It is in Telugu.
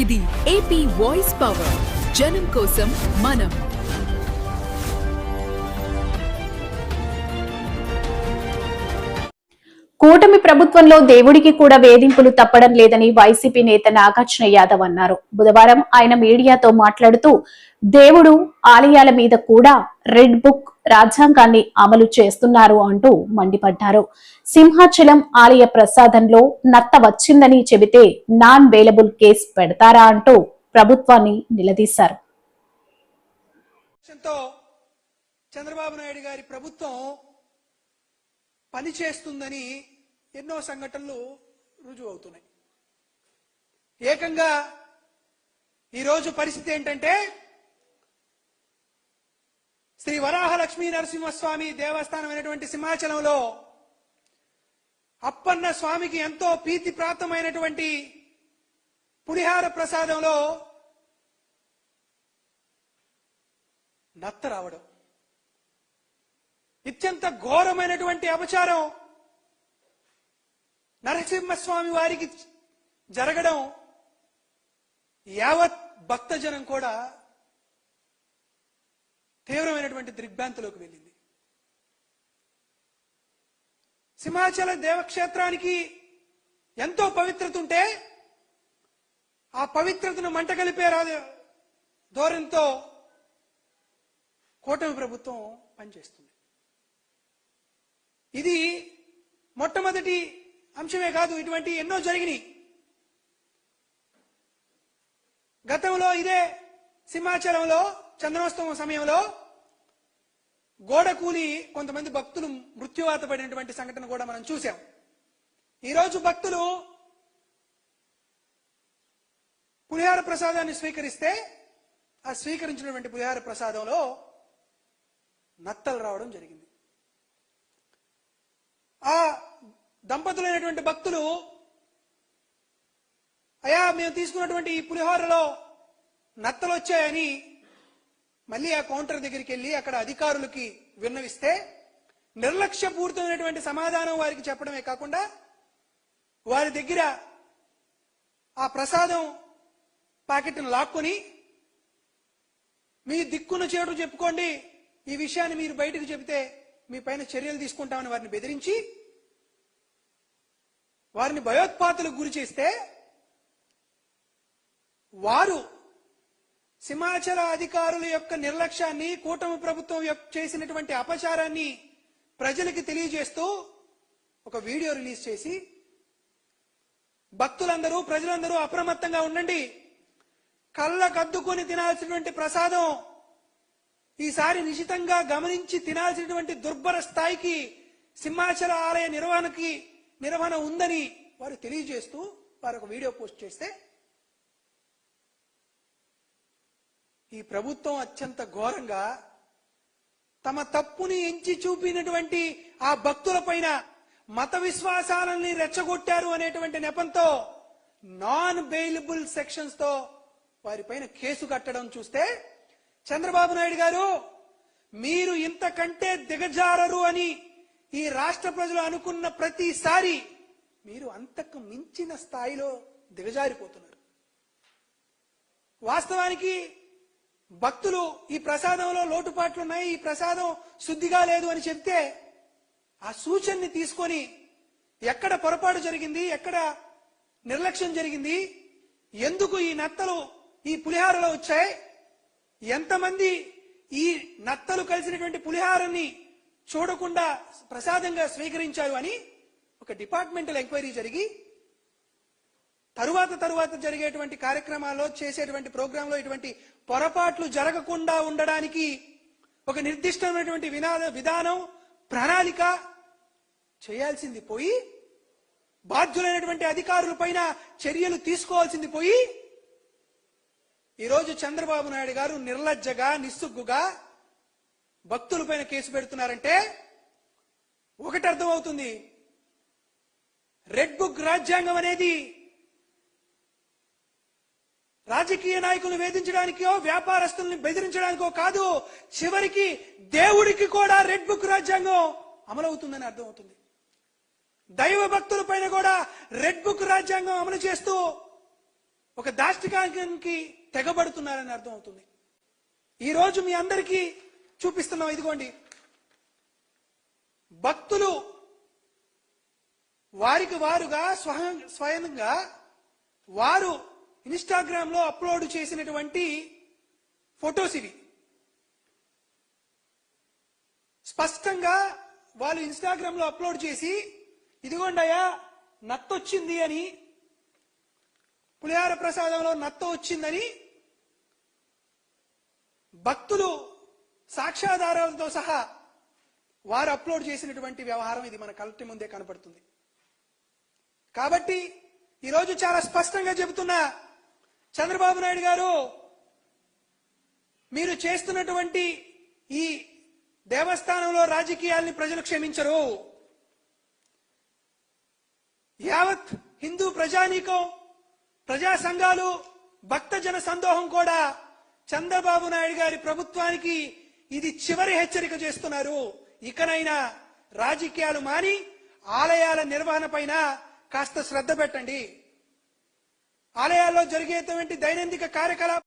ఇది ఏపీ వాయిస్ పవర్ జనం కోసం మనం. కూటమి ప్రభుత్వంలో దేవుడికి కూడా వేధింపులు తప్పడం లేదని వైసీపీ నేత నాగార్జున యాదవ్ అన్నారు. బుధవారం ఆయన మీడియాతో మాట్లాడుతూ దేవుడు ఆలయాల మీద కూడా రెడ్ బుక్ రాజ్యాంగాన్ని అమలు చేస్తున్నారు అంటూ మండిపడ్డారు. సింహాచలం ఆలయ ప్రసాదంలో నత్త వచ్చిందని చెబితే నాన్ వేలబుల్ కేసు పెడతారా అంటూ ప్రభుత్వాన్ని నిలదీశారు. చంద్రబాబు నాయుడు గారి ప్రభుత్వం పనిచేస్తుందని ఎన్నో సంఘటనలు రుజువు అవుతున్నాయి. ఏకంగా ఈరోజు పరిస్థితి ఏంటంటే శ్రీ వరాహ లక్ష్మీ నరసింహస్వామి దేవస్థానం అయినటువంటి సింహాచలంలో అప్పన్న స్వామికి ఎంతో ప్రీతిప్రాప్తమైనటువంటి పులిహార ప్రసాదంలో నత్త రావడం. ఇత్యంత ఘోరమైనటువంటి అపచారం నరసింహస్వామి వారికి జరగడం యావత్ భక్తజనం కూడా తీవ్రమైనటువంటి దిగ్భ్రాంతిలోకి వెళ్ళింది. సింహాచల దేవక్షేత్రానికి ఎంతో పవిత్రత ఉంటే ఆ పవిత్రతను మంట కలిపే రాదు ధోరణితో కూటమి ప్రభుత్వం పనిచేస్తుంది. ఇది మొట్టమొదటి అంశమే కాదు ఇటువంటి ఎన్నో జరిగినాయి. గతంలో ఇదే సింహాచలంలో చంద్రోత్సవం సమయంలో గోడ కూలి కొంతమంది భక్తులు మృత్యువాత పడినటువంటి సంఘటన కూడా మనం చూసాం ఈరోజు భక్తులు పులిహార ప్రసాదాన్ని స్వీకరిస్తే ఆ స్వీకరించినటువంటి పులిహార ప్రసాదంలో నత్తలు రావడం జరిగింది. ఆ దంపతులైనటువంటి భక్తులు అయా మేము తీసుకున్నటువంటి ఈ పులిహోరలో నత్తలు వచ్చాయని మళ్ళీ ఆ కౌంటర్ దగ్గరికి వెళ్ళి అక్కడ అధికారులకి విన్నవిస్తే నిర్లక్ష్యపూరితమైనటువంటి సమాధానం వారికి చెప్పడమే కాకుండా వారి దగ్గర ఆ ప్రసాదం ప్యాకెట్ను లాక్కొని మీ దిక్కున చేటు చెప్పుకోండి ఈ విషయాన్ని మీరు బయటకు చెబితే మీ పైన చర్యలు తీసుకుంటామని వారిని బెదిరించి వారిని భయోత్పాతులకు గురి చేస్తే వారు సింహాచల అధికారుల యొక్క నిర్లక్ష్యాన్ని కూటమి ప్రభుత్వం చేసినటువంటి అపచారాన్ని ప్రజలకి తెలియజేస్తూ ఒక వీడియో రిలీజ్ చేసి భక్తులందరూ ప్రజలందరూ అప్రమత్తంగా ఉండండి. కళ్ళకద్దుకొని తినాల్సినటువంటి ప్రసాదం ఈసారి నిశితంగా గమనించి తినాల్సినటువంటి దుర్భర స్థాయికి సింహాచల ఆలయ నిర్వహణకి నిర్వహణ ఉందని వారు తెలియజేస్తూ వారు ఒక వీడియో పోస్ట్ చేస్తే ఈ ప్రభుత్వం అత్యంత ఘోరంగా తమ తప్పుని ఎంచి చూపినటువంటి ఆ భక్తుల పైన మత విశ్వాసాలని రెచ్చగొట్టారు అనేటువంటి నెపంతో నాన్ బెయిలబుల్ సెక్షన్స్తో వారిపైన కేసు కట్టడం చూస్తే చంద్రబాబు నాయుడు గారు మీరు ఇంతకంటే దిగజారరు అని ఈ రాష్ట్ర ప్రజలు అనుకున్న ప్రతిసారి మీరు అంతకు మించిన స్థాయిలో దిగజారిపోతున్నారు. వాస్తవానికి భక్తులు ఈ ప్రసాదంలో లోటుపాట్లు ఉన్నాయి ఈ ప్రసాదం శుద్ధిగా లేదు అని చెప్తే ఆ సూచనని తీసుకొని ఎక్కడ పొరపాటు జరిగింది ఎక్కడ నిర్లక్ష్యం జరిగింది ఎందుకు ఈ నత్తలు ఈ పులిహారలో వచ్చాయి ఎంతమంది ఈ నత్తలు కలిసినటువంటి పులిహారాన్ని చూడకుండా ప్రసాదంగా స్వీకరించారు అని ఒక డిపార్ట్మెంటల్ ఎంక్వైరీ జరిగి తరువాత తరువాత జరిగేటువంటి కార్యక్రమాల్లో చేసేటువంటి ప్రోగ్రాంలో ఇటువంటి పొరపాట్లు జరగకుండా ఉండడానికి ఒక నిర్దిష్టమైనటువంటి వినాద విధానం ప్రణాళిక చేయాల్సింది పోయి బాధ్యులైనటువంటి అధికారుల పైన చర్యలు తీసుకోవాల్సింది పోయి ఈరోజు చంద్రబాబు నాయుడు గారు నిర్లజ్జగా నిస్సుగ్గుగా భక్తులపైన కేసు పెడుతున్నారంటే ఒకటి అర్థమవుతుంది రెడ్ బుక్ రాజ్యాంగం అనేది రాజకీయ నాయకులను వేధించడానికో వ్యాపారస్తుల్ని బెదిరించడానికో కాదు చివరికి దేవుడికి కూడా రెడ్ బుక్ రాజ్యాంగం అమలవుతుందని అర్థమవుతుంది. దైవ భక్తుల పైన కూడా రెడ్ బుక్ రాజ్యాంగం అమలు చేస్తూ ఒక దాష్టికానికి తెగబడుతున్నారని అర్థమవుతుంది. ఈ రోజు మీ అందరికీ చూపిస్తున్నాం ఇదిగోండి. భక్తులు వారికి వారుగా స్వయం స్వయంగా వారు ఇన్స్టాగ్రామ్లో అప్లోడ్ చేసినటువంటి ఫొటోస్ ఇవి. స్పష్టంగా వాళ్ళు ఇన్స్టాగ్రామ్లో అప్లోడ్ చేసి ఇదిగోండయ్యా నత్తొచ్చింది అని పులిహార ప్రసాదంలో నత్త వచ్చిందని భక్తులు సాక్ష్యాధారాలతో సహా వారు అప్లోడ్ చేసినటువంటి వ్యవహారం ఇది మన కలెక్ట్ ముందే కనపడుతుంది. కాబట్టి ఈరోజు చాలా స్పష్టంగా చెబుతున్నా చంద్రబాబు నాయుడు గారు మీరు చేస్తున్నటువంటి ఈ దేవస్థానంలో రాజకీయాల్ని ప్రజలు క్షమించరు. యావత్ హిందూ ప్రజానీకం ప్రజా సంఘాలు భక్తజన సందోహం కూడా చంద్రబాబు నాయుడు గారి ప్రభుత్వానికి ఇది చివరి హెచ్చరిక చేస్తున్నారు. ఇకనైనా రాజకీయాలు మాని ఆలయాల నిర్వహణ పైన కాస్త శ్రద్ధ పెట్టండి. ఆలయాల్లో జరిగేటువంటి దైనందిక కార్యకలాపాలు